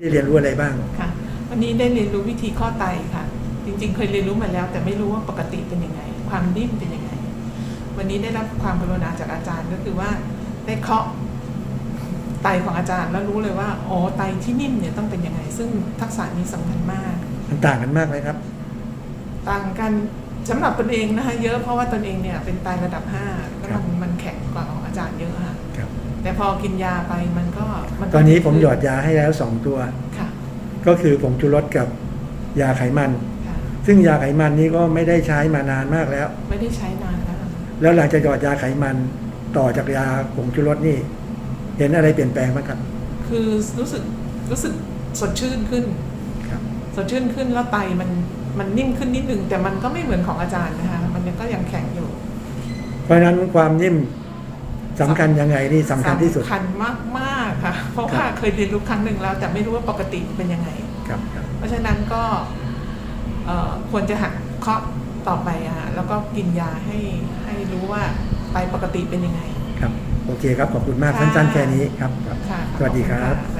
ได้เรียนรู้อะไรบ้างค่ะ วันนี้ได้เรียนรู้วิธีข้อไตค่ะ จริง ๆ เคยเรียนรู้มาแล้ว แต่ไม่รู้ว่าปกติเป็นยังไง ความนิ่มเป็นยังไง วันนี้ได้รับความกรุณาจากอาจารย์ก็คือว่าได้เคาะไตของอาจารย์แล้วรู้เลยว่าอ๋อไตที่นิ่มเนี่ยต้องเป็นยังไง ซึ่งทักษะนี้สำคัญมาก มันต่างกันมากไหมครับ ต่างกันสำหรับตนเองนะคะเยอะเพราะว่าตนเองเนี่ยเป็นไตระดับห้าแล้วครัมับนมันแข็งกว่าของอาจารย์เยอะค่ะ ครับ แต่พอกินยาไปมันก็มัก็ ตอนนี้ผมดีหยขึ้อดยาให้แล้วสองตัวค่ะก็คือผงชูรสกับยาไขมันค่ะซึ่งยาไขมันนี้ก็ไม่ได้ใช้มานานมากแล้ว ไม่ได้ใช้นานแล้ว แล้วหลังจากหยอดยาไขมันต่อจากยาผงชูรสนี่ เห็นอะไรเปลี่ยนแปลงบ้างครับ คือรู้สึกรู้สึกสดชื่นขึ้นครับสดชื่นขึ้นแล้วไตมันมันนิ่มขึ้นนิดนึงแต่มันก็ไม่เหมือนของอาจารย์นะคะมันยังก็ยังแข็งอยู่ เพราะฉะนั้นความนิ่มสำคัญยังไงนี่สำคัญที่สุดสำคัญมากมาก ๆค่ะเพราะครับว่าเคยเรียนรู้ครั้งหนึ่งแล้ว แต่ไม่รู้ว่าปกติเป็นยังไง ครับครับเพราะฉะนั้นก็เอ่อควรจะหัดเคาะต่อไปอะค่ะแล้วก็กินยาให้ให้รู้ว่าไตปกติเป็นยังไง ครับ โอเคครับ ขอบคุณมากค่ะสั้นๆแค่นี้ครับครับค่ะสวัสดีครับขอณะ